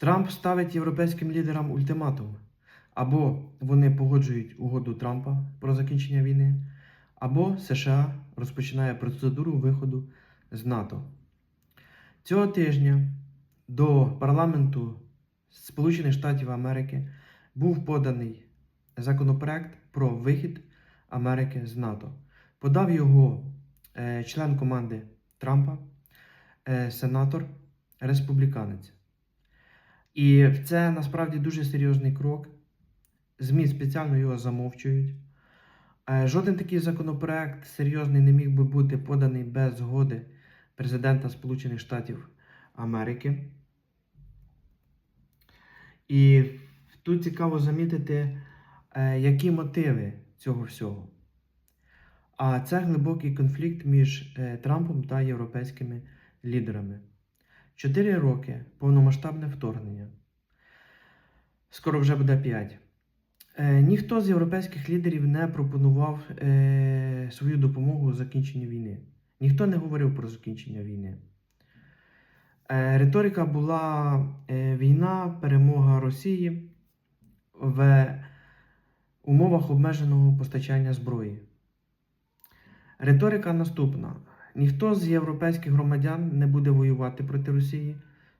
Трамп ставить європейським лідерам ультиматум. Або вони погоджують угоду Трампа про закінчення війни, або США розпочинає процедуру виходу з НАТО. Цього тижня до парламенту Сполучених Штатів Америки був поданий законопроект про вихід Америки з НАТО. Подав його е, член команди Трампа, е, сенатор, республіканець. І це насправді дуже серйозний крок. ЗМІ спеціально його замовчують. Е, Жоден такий законопроект серйозний не міг би бути поданий без згоди президента Сполучених Штатів Америки. І тут цікаво замітити, е, які мотиви цього всього. А це глибокий конфлікт між е, Трампом та європейськими лідерами. Чотири роки повномасштабне вторгнення. Скоро вже буде п'ять. Е, ніхто з європейських лідерів не пропонував е, свою допомогу у закінченні війни. Ніхто не говорив про закінчення війни. Е, риторика була е, війна, перемога Росії в умовах обмеженого постачання зброї. Риторика наступна: ніхто з європейських громадян не буде воювати проти Росії.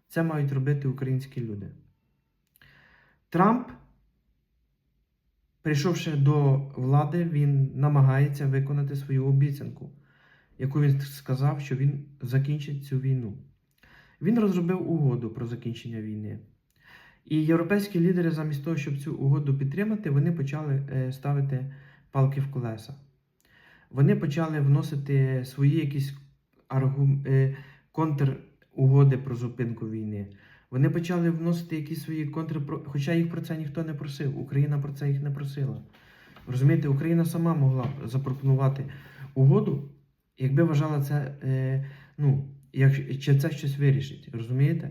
Це мають робити українські люди. Трамп, прийшовши до влади, він намагається виконати свою обіцянку, яку він сказав, що він закінчить цю війну. Він розробив угоду про закінчення війни. І європейські лідери, замість того, щоб цю угоду підтримати, вони почали е, ставити палки в колеса. Вони почали вносити свої якісь е, контругоди про зупинку війни. Вони почали вносити якісь свої контри, хоча їх про це ніхто не просив. Україна про це їх не просила. Розумієте, Україна сама могла б запропонувати угоду, якби вважала це, е, ну, як, чи це щось вирішить. Розумієте?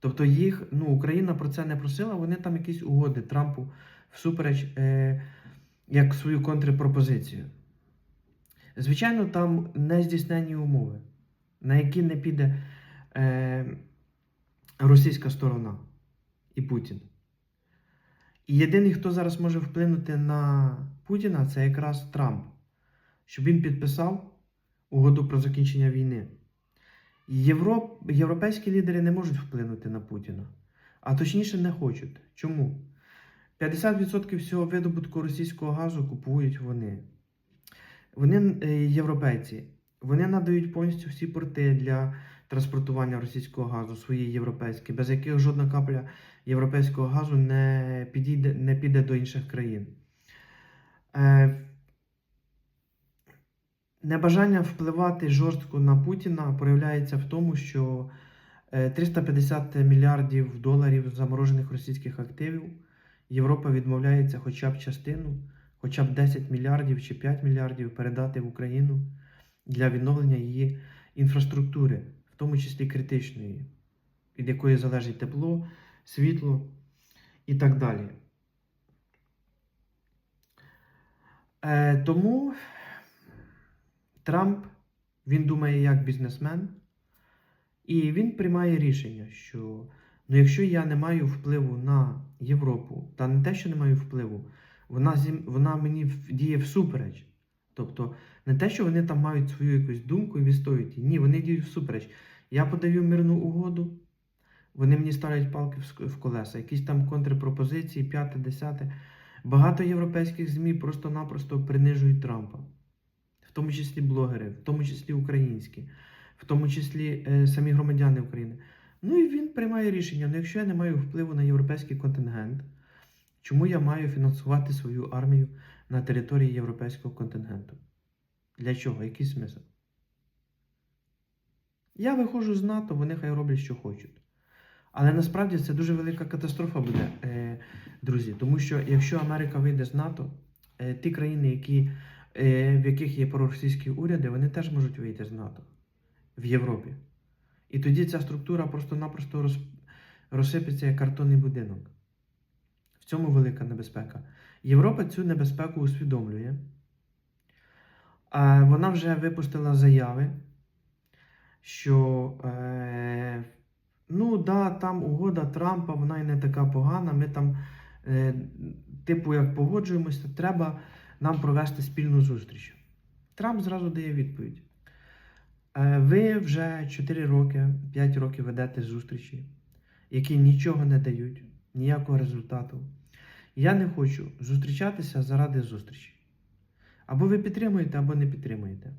Тобто їх, ну, Україна про це не просила, вони там якісь угоди Трампу всупереч е, як свою контрпропозицію. Звичайно, там нездійсненні умови, на які не піде е, російська сторона і Путін. І єдиний, хто зараз може вплинути на Путіна, це якраз Трамп, щоб він підписав угоду про закінчення війни. Європ... Європейські лідери не можуть вплинути на Путіна, а точніше не хочуть. Чому? 50% всього видобутку російського газу купують вони. Вони е, європейці. Вони надають повністю всі порти для транспортування російського газу, свої європейські, без яких жодна капля європейського газу не підійде, не піде до інших країн. Е, Небажання впливати жорстко на Путіна проявляється в тому, що е, 350 мільярдів доларів заморожених російських активів Європа відмовляється хоча б частину, хоча б 10 мільярдів чи 5 мільярдів передати в Україну для відновлення її інфраструктури, в тому числі критичної, від якої залежить тепло, світло і так далі. Е, тому Трамп він думає як бізнесмен, і він приймає рішення, що ну, якщо я не маю впливу на Європу, та не те, що не маю впливу, вона, зі, вона мені діє всупереч. Тобто не те, що вони там мають свою якусь думку і відстоюють її. Ні, вони діють всупереч. Я подаю мирну угоду, вони мені ставлять палки в колеса, якісь там контрпропозиції, п'яте, десяте. Багато європейських ЗМІ просто-напросто принижують Трампа, в тому числі блогери, в тому числі українські, в тому числі е, самі громадяни України. Ну і він приймає рішення: ну якщо я не маю впливу на європейський контингент, чому я маю фінансувати свою армію на території європейського контингенту? Для чого? Який смисл? Я виходжу з НАТО, вони хай роблять, що хочуть. Але насправді це дуже велика катастрофа буде, е, друзі. Тому що якщо Америка вийде з НАТО, е, ті країни, які, е, в яких є проросійські уряди, вони теж можуть вийти з НАТО в Європі. І тоді ця структура просто-напросто роз, розсипеться як картонний будинок. Цьому велика небезпека. Європа цю небезпеку усвідомлює. Вона вже випустила заяви, що е, ну да, там угода Трампа, вона і не така погана. Ми там, е, типу, як погоджуємося, треба нам провести спільну зустріч. Трамп зразу дає відповідь. Е, ви вже 4 роки, 5 років ведете зустрічі, які нічого не дають, ніякого результату. Я не хочу зустрічатися заради зустрічі. Або ви підтримуєте, або не підтримуєте.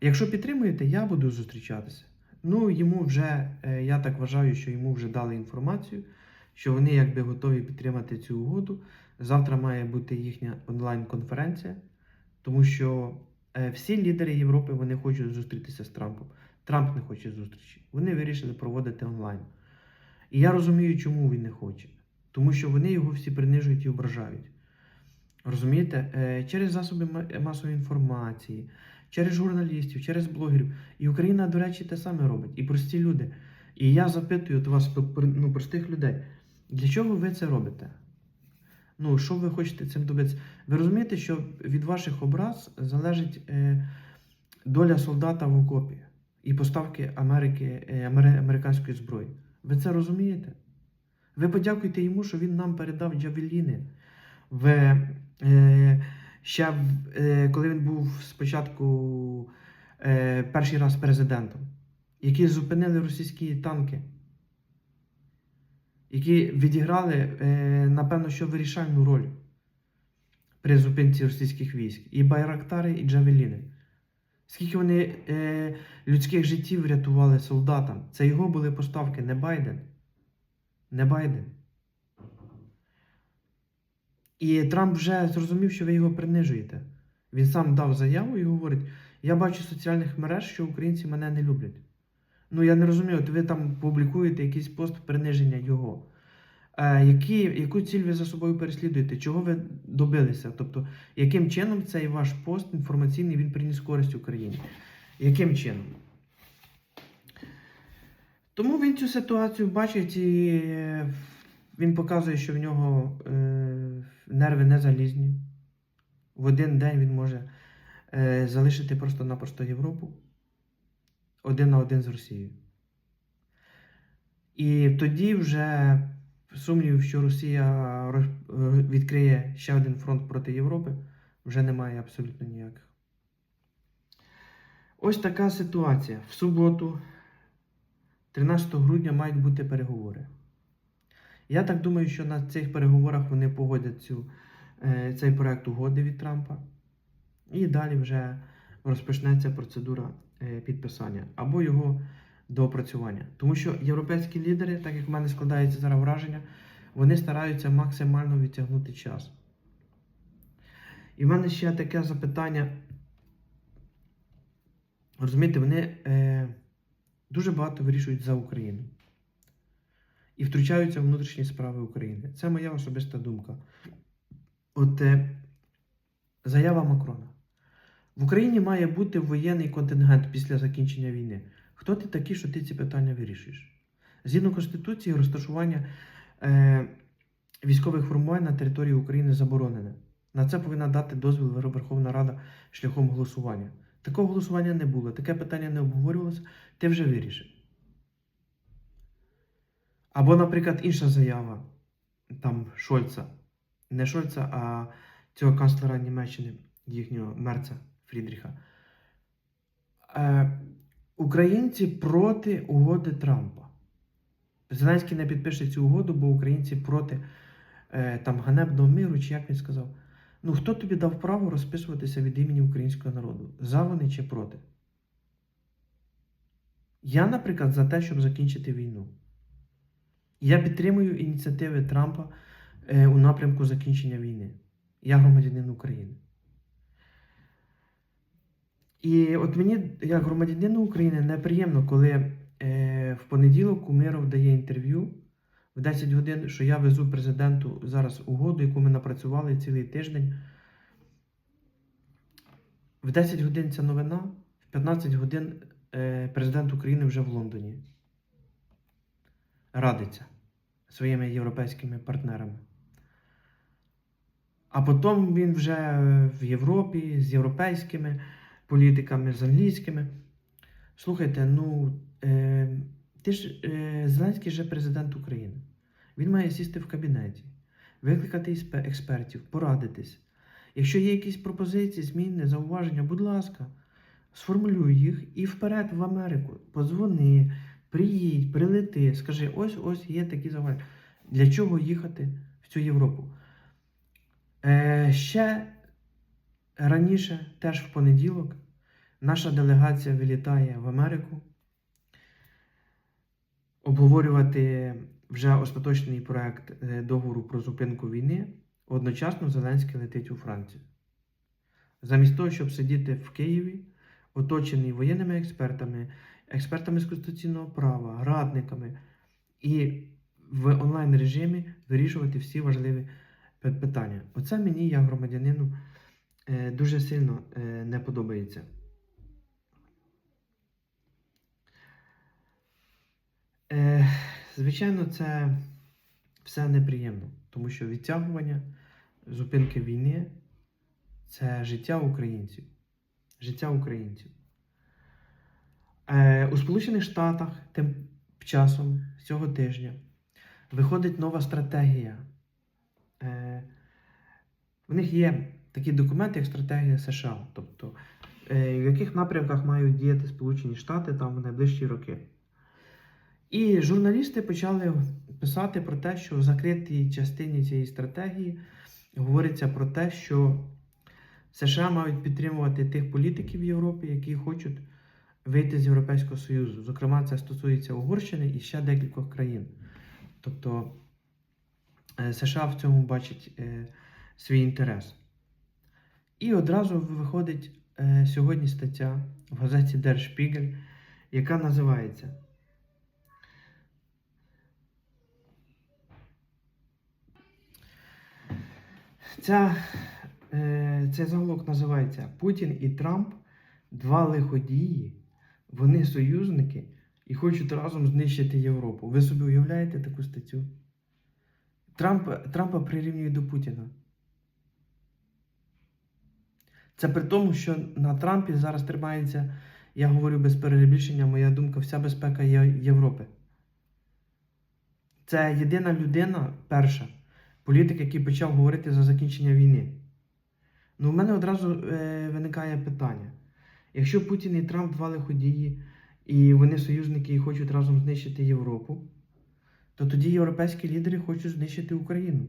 Якщо підтримуєте, я буду зустрічатися. Ну, йому вже, е, я так вважаю, що йому вже дали інформацію, що вони якби готові підтримати цю угоду. Завтра має бути їхня онлайн-конференція, тому що е, всі лідери Європи вони хочуть зустрітися з Трампом. Трамп не хоче зустрічі. Вони вирішили проводити онлайн. І я розумію, чому він не хоче. Тому що вони його всі принижують і ображають. Розумієте? Е, Через засоби масової інформації, через журналістів, через блогерів. І Україна, до речі, те саме робить. І прості люди. І я запитую от вас, ну, простих людей, для чого ви це робите? Ну, що ви хочете цим добитися? Ви розумієте, що від ваших образ залежить е, доля солдата в окопі і поставки Америки, е, амери- американської зброї. Ви це розумієте? Ви подякуйте йому, що він нам передав джавеліни. В, е, ще е, коли він був спочатку е, перший раз президентом, які зупинили російські танки, які відіграли, е, напевно, що вирішальну роль при зупинці російських військ. І Байрактари, і Джавеліни. Скільки вони е, людських життів врятували солдатам? Це його були поставки, не Байден. Не Байден. І Трамп вже зрозумів, що ви його принижуєте. Він сам дав заяву і говорить: я бачу соціальних мереж, що українці мене не люблять. Ну, я не розумію, от ви там публікуєте якийсь пост приниження його. Е, які, яку ціль ви за собою переслідуєте? Чого ви добилися? Тобто, яким чином цей ваш пост інформаційний він приніс користь Україні? Яким чином? Тому він цю ситуацію бачить і е, він показує, що в нього е, нерви не залізні. В один день він може е, залишити просто-напросто Європу один на один з Росією. І тоді вже сумнівів, що Росія е, відкриє ще один фронт проти Європи, вже немає абсолютно ніяких. Ось така ситуація. В суботу, 13 грудня, мають бути переговори. Я так думаю, що на цих переговорах вони погодять цю, е, цей проект угоди від Трампа. І далі вже розпочнеться процедура е, підписання або його доопрацювання. Тому що європейські лідери, так як в мене складається зараз враження, вони стараються максимально відтягнути час. І в мене ще таке запитання. Розумієте, вони е, дуже багато вирішують за Україну і втручаються в внутрішні справи України. Це моя особиста думка. От е, заява Макрона. В Україні має бути воєнний контингент після закінчення війни. Хто ти такий, що ти ці питання вирішуєш? Згідно Конституції, розташування е, військових формувань на території України заборонене. На це повинна дати дозвіл Верховна Рада шляхом голосування. Такого голосування не було, таке питання не обговорювалося, ти вже вирішив. Або, наприклад, інша заява там Шольца. Не Шольца, а цього канцлера Німеччини, їхнього мерця Фрідріха. Е, українці проти угоди Трампа. Зеленський не підпише цю угоду, бо українці проти е, там ганебного миру, чи як він сказав. Ну, хто тобі дав право розписуватися від імені українського народу? За вони чи проти? Я, наприклад, за те, щоб закінчити війну. Я підтримую ініціативи Трампа е, у напрямку закінчення війни. Я громадянин України. І от мені, як громадянину України, неприємно, коли е, в понеділок Кумиров дає інтерв'ю в 10 годин, що я везу президенту зараз угоду, яку ми напрацювали цілий тиждень. В 10 годин ця новина, в 15 годин е, президент України вже в Лондоні. Радиться своїми європейськими партнерами. А потім він вже в Європі з європейськими політиками, з англійськими. Слухайте, ну, е, ти ж е, Зеленський же президент України. Він має сісти в кабінеті, викликати експертів, порадитись. Якщо є якісь пропозиції, зміни, зауваження, будь ласка, сформулюй їх і вперед в Америку. Подзвони, приїдь, прилети, скажи, ось ось є такі зауваження. Для чого їхати в цю Європу? Е, ще раніше, теж в понеділок, наша делегація вилітає в Америку обговорювати вже остаточний проект е, договору про зупинку війни. Одночасно Зеленський летить у Францію. Замість того, щоб сидіти в Києві, оточений воєнними експертами, експертами з конституційного права, радниками, і в онлайн режимі вирішувати всі важливі питання. Оце мені, як громадянину, е, дуже сильно е, не подобається. Е, Звичайно, це все неприємно, тому що відтягування зупинки війни це життя українців. Життя українців. Е, у Сполучених Штатах тим часом цього тижня виходить нова стратегія. Е, в них є такі документи, як стратегія США, тобто е, в яких напрямках мають діяти Сполучені Штати там в найближчі роки. І журналісти почали писати про те, що в закритій частині цієї стратегії говориться про те, що США мають підтримувати тих політиків в Європі, які хочуть вийти з Європейського Союзу. Зокрема, це стосується Угорщини і ще декількох країн. Тобто е, США в цьому бачить е, свій інтерес. І одразу виходить е, сьогодні стаття в газеті Der Spiegel, яка називається Ця, е, цей заголовок називається Путін і Трамп два лиходії, вони союзники і хочуть разом знищити Європу. Ви собі уявляєте таку статтю? Трамп, Трампа прирівнюють до Путіна. Це при тому, що на Трампі зараз тримається, я говорю без перебільшення, моя думка, вся безпека Європи. Це єдина людина, перша, політик, який почав говорити за закінчення війни. Ну, в мене одразу е, виникає питання: якщо Путін і Трамп два лиходії, і вони союзники і хочуть разом знищити Європу, то тоді європейські лідери хочуть знищити Україну.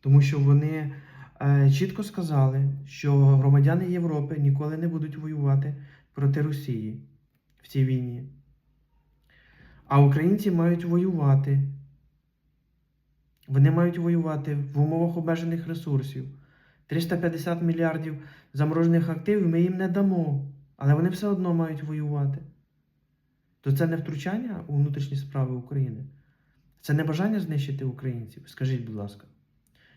Тому що вони е, чітко сказали, що громадяни Європи ніколи не будуть воювати проти Росії в цій війні. А українці мають воювати. Вони мають воювати в умовах обмежених ресурсів. 350 мільярдів заморожених активів ми їм не дамо, але вони все одно мають воювати. То це не втручання у внутрішні справи України. Це не бажання знищити українців. Скажіть, будь ласка.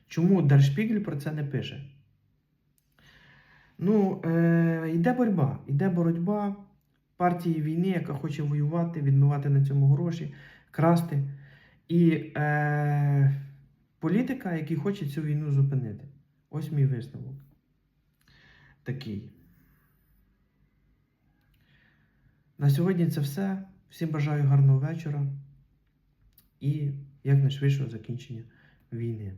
Чому Держпігель про це не пише? Ну, е, йде боротьба. Йде боротьба партії війни, яка хоче воювати, відмивати на цьому гроші, красти. І е, політика, який хоче цю війну зупинити. Ось мій висновок. Такий. На сьогодні це все. Всім бажаю гарного вечора і якнайшвидшого закінчення війни.